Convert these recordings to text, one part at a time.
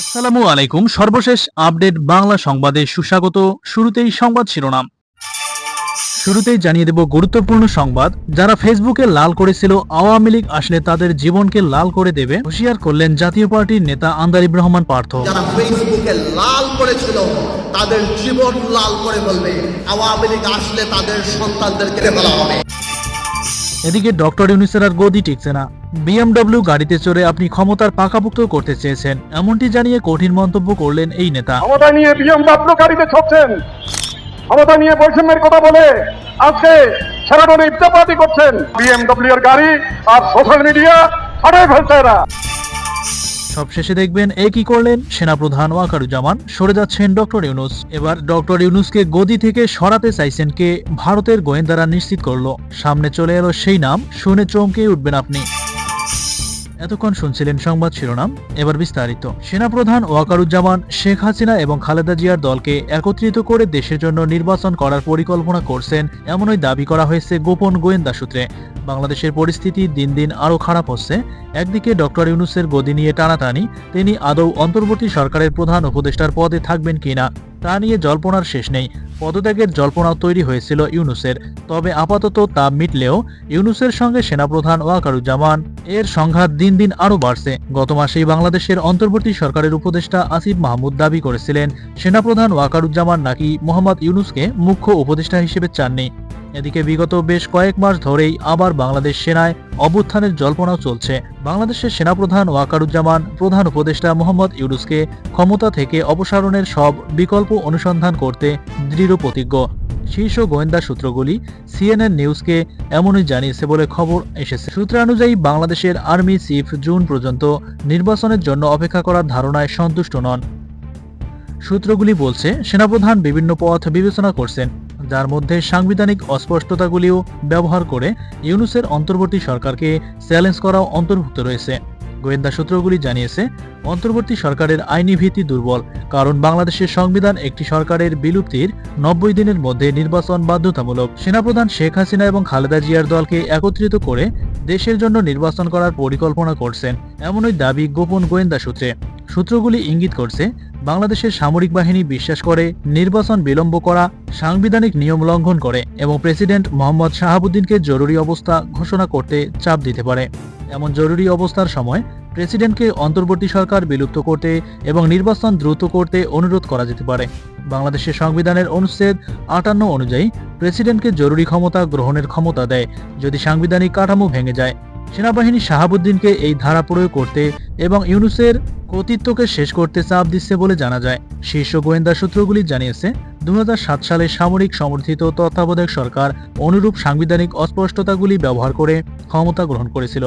আসসালামু আলাইকুম। সর্বশেষ আপডেট বাংলা সংবাদে সুস্বাগত। শুরুতেই সংবাদ শিরোনাম। শুরুতেই জানিয়ে দেব গুরুত্বপূর্ণ সংবাদ। যারা ফেসবুকে লাল করেছিল, আওয়ামী লীগ আসলে তাদের জীবনকে লাল করে দেবে। হুঁশিয়ার করলেন জাতীয় পার্টির নেতা আন্দারিব রহমান পার্থ। যারা ফেসবুকে লাল করেছিল, তাদের জীবন লাল করে বলবে, আওয়ামী লীগ আসলে তাদের সন্তানদেরকে ফেলা হবে। এদিকে ডক্টর ইউনিসের আর গদি টিকছে না। বিএমডব্লিউ গাড়িতে চড়ে আপনি ক্ষমতার পাকাপুক্ত করতে চেয়েছেন, এমনটি জানিয়ে কঠিন মন্তব্য করলেন এই নেতা। ক্ষমতা নিয়ে বিএমডব্লিউ গাড়িতে ছড়ছেন ক্ষমতা নিয়ে বৈষম্যের কথা বলে আজকে সেরাটনে ইফতাপাতি করছেন। বিএমডব্লিউ এর গাড়ি আর সোশ্যাল মিডিয়া ফাটাই ফেলছে এরা। সবশেষে দেখবেন এ কি করলেন? সেনাপ্রধান ওয়াকারুজ্জামান। সরে যাচ্ছেন ডক্টর ইউনুস। এবার ডক্টর ইউনুসকে গদি থেকে সরাতে চাইছেন কে? ভারতের গোয়েন্দারা নিশ্চিত করল। সামনে চলে এলো সেই নাম। শুনে চমকে উঠবেন আপনি। এতক্ষণ শুনছিলেন সংবাদ শিরোনাম, এবার বিস্তারিত। সেনাপ্রধান ওয়াকারুজ্জামান, শেখ হাসিনা এবং খালেদা জিয়ার দলকে একত্রিত করে দেশের জন্য নির্বাচন করার পরিকল্পনা করছেন এমনই দাবি করা হয়েছে গোপন গোয়েন্দা সূত্রে। বাংলাদেশের পরিস্থিতি দিন দিন আরও খারাপ হচ্ছে। একদিকে ডক্টর ইউনুসের গদি নিয়ে টানাটানি, তিনি আদৌ অন্তর্বর্তী সরকারের প্রধান উপদেষ্টার পদে থাকবেন কিনা তা নিয়ে জল্পনার শেষ নেই। পদত্যাগের জল্পনা তৈরি হয়েছিল ইউনুসের। তবে আপাতত তা মিটলেও ইউনুসের সঙ্গে সেনাপ্রধান ওয়াকারুজ্জামান এর সংঘাত দিন দিন আরও বাড়ছে। গত মাসেই বাংলাদেশের অন্তর্বর্তী সরকারের উপদেষ্টা আসিফ মাহমুদ দাবি করেছিলেন, সেনাপ্রধান ওয়াকারুজ্জামান নাকি মোহাম্মদ ইউনুসকে মুখ্য উপদেষ্টা হিসেবে চাননি। এদিকে বিগত বেশ কয়েক মাস ধরেই আবার বাংলাদেশ সেনায় অভ্যুত্থানের জল্পনাও চলছে। বাংলাদেশের সেনাপ্রধান ওয়াকারুজ্জামান, প্রধান উপদেষ্টা মোহাম্মদ ইউনুসকে ক্ষমতা থেকে অপসারণের সব বিকল্প অনুসন্ধান করতে দৃঢ় প্রতিজ্ঞ। শীর্ষ গোয়েন্দা সূত্রগুলি সিএনএন নিউজকে এমনই জানিয়েছে বলে খবর এসেছে। সূত্রানুযায়ী, বাংলাদেশের আর্মি চিফ জুন পর্যন্ত নির্বাচনের জন্য অপেক্ষা করার ধারণায় সন্তুষ্ট নন। সূত্রগুলি বলছে, সেনাপ্রধান বিভিন্ন পথ বিবেচনা করছেন। যার মধ্যে সাংবিধানিক অস্পষ্টতাগুলিও ব্যবহার করে ইউনুসের অন্তর্বর্তী সরকারকে চ্যালেঞ্জ করাও অন্তর্ভুক্ত রয়েছে। গোয়েন্দা সূত্রগুলি জানিয়েছে, অন্তর্বর্তী সরকারের আইনি ভিত্তি দুর্বল, কারণ বাংলাদেশের সংবিধান একটি সরকারের বিলুপ্তির নব্বই দিনের মধ্যে নির্বাচন বাধ্যতামূলক। সেনাপ্রধান শেখ হাসিনা এবং খালেদা জিয়ার দলকে একত্রিত করে দেশের জন্য নির্বাচন করার পরিকল্পনা করছেন, এমনই দাবি গোপন গোয়েন্দা সূত্রে। সূত্রগুলি ইঙ্গিত করছে, বাংলাদেশের সামরিক বাহিনী বিশ্বাস করে, নির্বাচন বিলম্ব করা, সাংবিধানিক নিয়ম লঙ্ঘন করে এবং প্রেসিডেন্ট মোহাম্মদ শাহাবুদ্দিনকে জরুরি অবস্থা ঘোষণা করতে চাপ দিতে পারে। এমন জরুরি অবস্থার সময় প্রেসিডেন্টকে অন্তর্বর্তী সরকার বিলুপ্ত করতে এবং নির্বাচন দ্রুত করতে অনুরোধ করা যেতে পারে। বাংলাদেশের সংবিধানের অনুচ্ছেদ আটান্ন অনুযায়ী, প্রেসিডেন্টকে জরুরি ক্ষমতা গ্রহণের ক্ষমতা দেয় যদি সাংবিধানিক কাঠামো ভেঙে যায়। সেনাবাহিনী শাহাবুদ্দিনকে এই ধারা প্রয়োগ করতে এবং ইউনুসের কর্তৃত্বকে শেষ করতে চাপ দিচ্ছে বলে জানা যায়। শীর্ষ গোয়েন্দা সূত্রগুলি জানিয়েছে দুই হাজার সাত সালে সামরিক সমর্থিত তত্ত্বাবধায়ক সরকার অনুরূপ সাংবিধানিক অস্পষ্টতাগুলি ব্যবহার করে ক্ষমতা গ্রহণ করেছিল।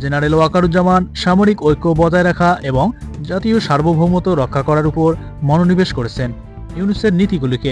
জেনারেল ওয়াকারুজ্জামান সামরিক ঐক্য বজায় রাখা এবং জাতীয় সার্বভৌমত্ব রক্ষা করার উপর মনোনিবেশ করেছেন। ইউনুসের নীতিগুলিকে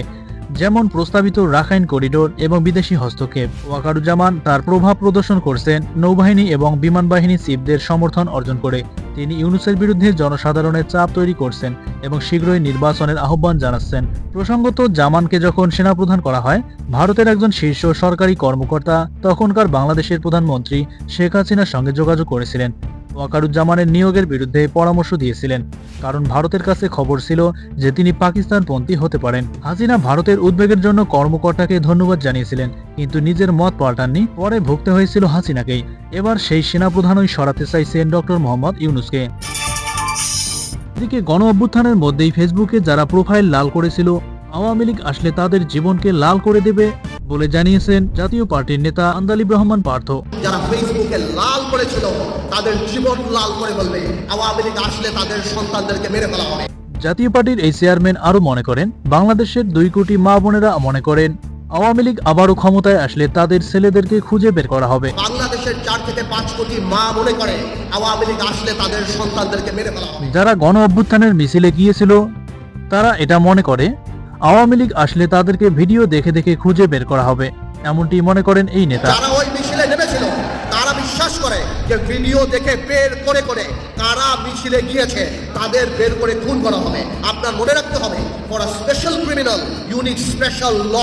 যেমন প্রস্তাবিত রাখাইন করিডোর এবং বিদেশি হস্তক্ষেপ, ওয়াকারুজ্জামান তার প্রভাব প্রদর্শন করছেন নৌবাহিনী এবং বিমান বাহিনী চিফদের সমর্থন অর্জন করে। তিনি ইউনুসের বিরুদ্ধে জনসাধারণের চাপ তৈরি করছেন এবং শীঘ্রই নির্বাচনের আহ্বান জানাচ্ছেন। প্রসঙ্গত, জামানকে যখন সেনাপ্রধান করা হয়, ভারতের একজন শীর্ষ সরকারি কর্মকর্তা, তখনকার বাংলাদেশের প্রধানমন্ত্রী শেখ হাসিনার সঙ্গে যোগাযোগ করেছিলেন। ওয়াকারুজ্জামানের নিয়োগের বিরুদ্ধে পরামর্শ দিয়েছিলেন। কারণ ভারতের কাছে খবর ছিল যে তিনি পাকিস্তানপন্থী হতে পারেন। হাসিনা ভারতের উদ্বেগের জন্য কর্মকর্তাকে ধন্যবাদ জানিয়েছিলেন, কিন্তু নিজের মত পাল্টাননি। পরে ভুগতে হয়েছিল হাসিনাকেই। এবার সেই সেনাপ্রধানই সরাতে চাইছেন ডক্টর মোহাম্মদ ইউনুসকে। এদিকে গণ অভ্যুত্থানের মধ্যেই ফেসবুকে যারা প্রোফাইল লাল করেছিল, আওয়ামী লীগ আসলে তাদের জীবনকে লাল করে দেবে বলে জানিয়েছেন জাতীয় পার্টির নেতা আন্দালিব রহমান পার্থ। যারা ফেসবুকে লাল করেছিল তাদের জীবন লাল করে বলবে আওয়ামী লীগ আসলে তাদের সন্তানদেরকে মেরে ফেলা হবে। জাতীয় পার্টির এই চেয়ারম্যান আরও মনে করেন বাংলাদেশের দুই কোটি মা বোনেরা মনে করেন আওয়ামী লীগ আবারও ক্ষমতায় আসলে তাদের ছেলেদেরকে খুঁজে বের করা হবে। বাংলাদেশের চার থেকে পাঁচ কোটি মা মনে করে আওয়ামী লীগ আসলে তাদের সন্তানদেরকে মেরে ফেলা যারা গণ অভ্যুত্থানের মিছিলে গিয়েছিল তারা এটা মনে করে আওয়ামী লীগ আসলে তাদেরকে ভিডিও দেখে দেখে খুঁজে বের করা হবে, এমনটি মনে করেন এই নেতা। বিশ্বাস করে যে ভিডিও দেখে বের করে করে কারা মিছিলে গিয়েছে, তাদের বের করে খুন করা হবে। আপনার মনে রাখতে হবে for special criminal special law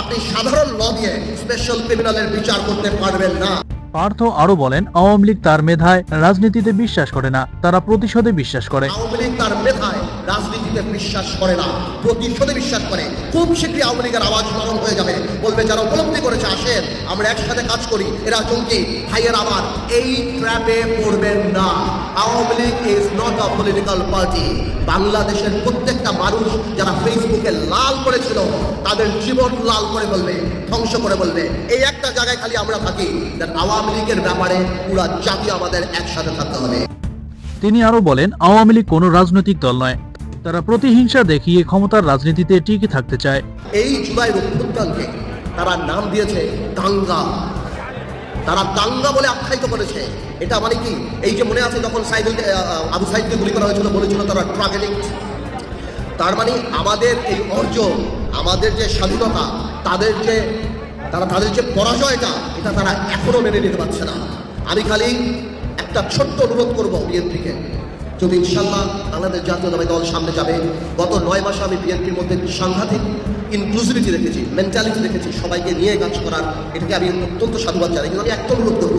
আপনি সাধারণ ল দিয়ে স্পেশাল ক্রিমিনালের বিচার করতে পারবেন না। পার্থ আরও বলেন, আওয়ামী লীগ তার মেধায় রাজনীতিতে বিশ্বাস করে না, তারা প্রতিশোধে বিশ্বাস করে। আওয়ামী লীগ তার মেধায় রাজনীতিতে বিশ্বাস করে না, প্রতিশোধে বিশ্বাস করে। খুব শীঘ্রই আওয়ামী লীগের আওয়াজ হয়ে যাবে। বলবে, যারা উপলব্ধি করেছে, আসেন, আমরা একসাথে কাজ করি। এরা ভাইয়ের এই ট্র্যাপে পড়বেন না। Awami League is not a political party বাংলাদেশের প্রত্যেকটা মানুষ যারা ফেসবুকে লাল করেছিল, তাদের জীবন লাল করে বলবে, ধ্বংস করে বলবে। এই একটা জায়গায় খালি আমরা থাকি, that আওয়ামী লীগের ব্যাপারে পুরা জাতি আমাদের একসাথে থাকতে হবে। তিনি আরও বলেন আওয়ামী লীগ কোনো রাজনৈতিক দল নয়। তারা প্রতিহিংসা দেখিয়ে ক্ষমতার রাজনীতিতে টিকে থাকতে চায়। এই জুলাই অভ্যুত্থানকে তারা নাম দিয়েছে দাঙ্গা। তারা দাঙ্গা বলে আখ্যায়িত করেছে। এটা মানে কি? এই যে মনে আছে যখন সাইদুল আবু সাইদকে গুলি করা হয়েছিল বলেছিল তারা এডিক্ট তার মানে আমাদের এই অর্জন আমাদের যে স্বাধীনতা তাদের যে তারা তাদের যে পরাজয়টা, এটা তারা এখনও মেনে নিতে পারছে না। আমি খালি একটা ছোট্ট অনুরোধ করব বিএনপিকে যদি ইনশাল্লাহ বাংলাদেশ জাতীয়তাবাদী দল সামনে যাবে, গত নয় মাসে আমি বিএনপির মধ্যে সাংঘাতিক ইনক্লুসিভিটি দেখেছি মেন্টালিটি দেখেছি, সবাইকে নিয়ে কাজ করার, এটাকে আমি অত্যন্ত সাধুবাদ জানাই, কিন্তু আমি একটা অনুরোধ করব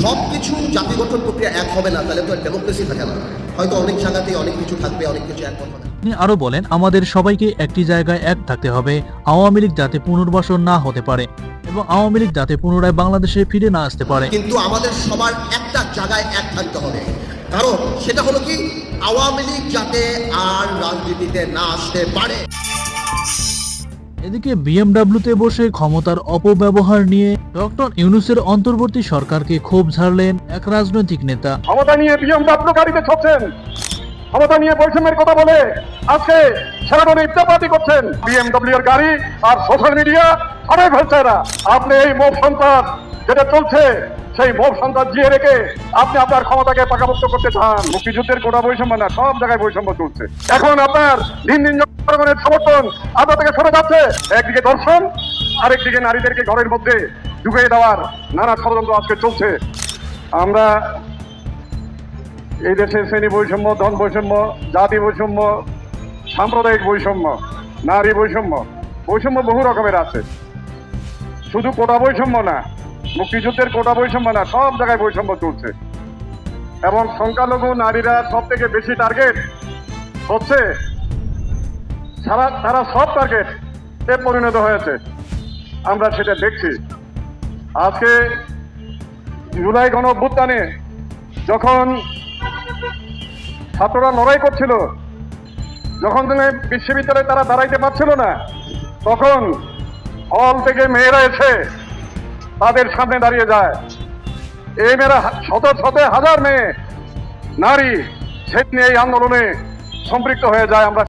সব কিছু জাতি গঠন প্রক্রিয়া এক হবে না, তাহলে তো ডেমোক্রেসি থাকে না। হয়তো অনেক জায়গাতে অনেক কিছু থাকবে, অনেক কিছু এক হবে না। তিনি আরও বলেন আমাদের সবাইকে একটি জায়গায় এক থাকতে হবে আওয়ামী লীগ যাতে পুনর্বাসন না হতে পারে এবং আওয়ামী লীগ যাতে পুনরায় বাংলাদেশে ফিরে না আসতে পারে। কিন্তু আমাদের সবার একটা জায়গায় এক থাকতে হবে কারণ সেটা হলো কি আওয়ামী লীগ যাতে আর রাজনীতিতে না আসতে পারে। এদিকে বিএমডাব্লিউতে বসে ক্ষমতার অপব্যবহার নিয়ে ডক্টর ইউনুসের অন্তর্বর্তী সরকারকে ক্ষোভ ঝাড়লেন এক রাজনৈতিক নেতা। ক্ষমতা নিয়ে বিএমডাব্লিউ গাড়িতে ছড়ছেন ক্ষমতা নিয়ে বৈষম্যের কথা বলে আজকে সেরাটনে ইফতাপাতি করছেন। বিএমডব্লিউ এর গাড়ি আর সোশ্যাল মিডিয়া ছড়াই ফেলছে এরা। আপনি এই মোব সন্ত্রাস যেটা চলছে, সেই মোব সন্ত্রাস জিয়ে রেখে আপনি আপনার ক্ষমতাকে পাকাপোক্ত করতে চান। মুক্তিযুদ্ধের গোটা বৈষম্য না, সব জায়গায় বৈষম্য চলছে। এখন আপনার দিন দিন জনগণের সমর্থন আপনার থেকে সরে যাচ্ছে। একদিকে দর্শন আরেকদিকে নারীদেরকে ঘরের মধ্যে ঢুকিয়ে দেওয়ার নানা ষড়যন্ত্র আজকে চলছে। আমরা এই দেশে শ্রেণি বৈষম্য, ধন বৈষম্য, জাতি বৈষম্য, সাম্প্রদায়িক বৈষম্য, নারী বৈষম্য বৈষম্য বহু রকমের আছে। শুধু কোটা বৈষম্য না, মুক্তিযুদ্ধের কোটা বৈষম্য না, সব জায়গায় বৈষম্য চলছে। এবং সংখ্যালঘু নারীরা সব থেকে বেশি টার্গেট হচ্ছে, সারা তারা সব টার্গেট এ পরিণত হয়েছে। আমরা সেটা দেখছি। আজকে জুলাই গণ অভ্যুত্থানে যখন ছাত্ররা লড়াই করছিল। যখন তুমি বিশ্ববিদ্যালয়ে তারা দাঁড়াইতে পারছিল না, তখন হল থেকে মেয়েরা এসে তাদের সামনে দাঁড়িয়ে যায়। এই মেয়েরা শত শত হাজার মেয়ে, নারী সেদিন এই আন্দোলনে সম্পৃক্ত হয়ে যায়। আমরা